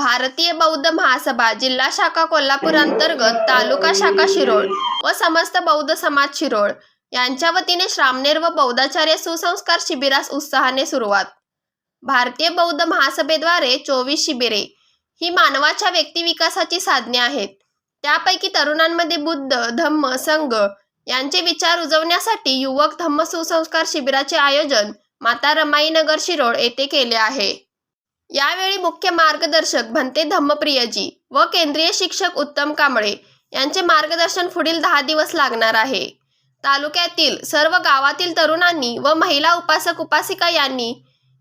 भारतीय बौद्ध महासभा जिल्हा शाखा कोल्हापूर अंतर्गत तालुका शाखा शिरोळ व समस्त बौद्ध समाज शिरोळ यांच्या वतीने श्रामनेर व बौद्धाचार्य सुसंस्कार शिबिरास उत्साहाने सुरुवात. भारतीय बौद्ध महासभेद्वारे चोवीस शिबिरे ही मानवाच्या व्यक्तिविकासाची साधने आहेत. त्यापैकी तरुणांमध्ये बुद्ध धम्म संघ यांचे विचार रुजवण्यासाठी युवक धम्म सुसंस्कार शिबिराचे आयोजन माता रमाई नगर शिरोळ येथे केले आहे. यावेळी मुख्य मार्गदर्शक भंते धम्मप्रियजी व केंद्रीय शिक्षक उत्तम कांबळे यांचे मार्गदर्शन पुढील दहा दिवस लागणार आहे. तालुक्यातील सर्व गावातील तरुणांनी व महिला उपासक उपासिका यांनी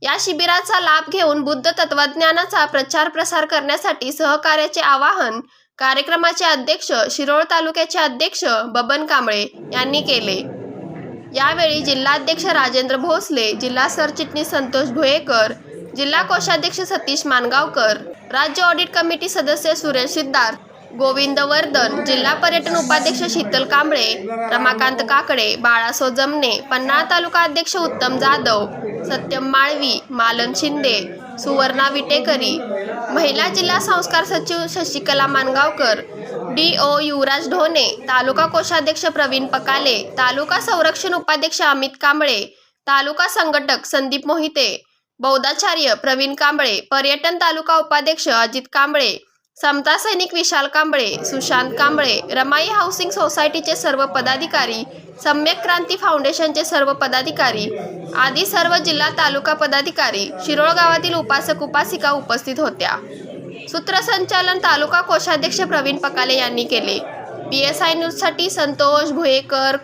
या शिबिराचा लाभ घेऊन बुद्ध तत्वज्ञानाचा प्रचार प्रसार करण्यासाठी सहकार्याचे आवाहन कार्यक्रमाचे अध्यक्ष शिरोळ तालुक्याचे अध्यक्ष बबन कांबळे यांनी केले. यावेळी जिल्हाध्यक्ष राजेंद्र भोसले जिल्हा सरचिटणीस संतोष भुयेकर जिल्हा कोषाध्यक्ष सतीश मानगावकर राज्य ऑडिट कमिटी सदस्य सुरेश सिद्धार्थ गोविंद वर्धन जिल्हा पर्यटन उपाध्यक्ष शीतल कांबळे रमाकांत काकडे बाळासो जमने पन्हाळ तालुका अध्यक्ष उत्तम जाधव सत्यम माळवी मालन शिंदे सुवर्णा विटेकरी महिला जिल्हा संस्कार सचिव शशिकला मानगावकर डी ओ युवराज ढोणे तालुका कोषाध्यक्ष प्रवीण पकाले तालुका संरक्षण उपाध्यक्ष अमित कांबळे तालुका संघटक संदीप मोहिते बौद्धाचार्य प्रवीण कांबळे पर्यटन तालुका उपाध्यक्ष अजित कांबळे समता सैनिक विशाल कांबळे सुशांत कांबळे रमाई हाऊसिंग सोसायटीचे सर्व पदाधिकारी सम्यक क्रांती फाउंडेशनचे सर्व पदाधिकारी आदी सर्व जिल्हा तालुका पदाधिकारी शिरोळ गावातील उपासक उपासिका उपस्थित होत्या. सूत्रसंचालन तालुका कोषाध्यक्ष प्रवीण पकाले यांनी केले. पी एस आय न्यूजसाठी संतोष भुयेकर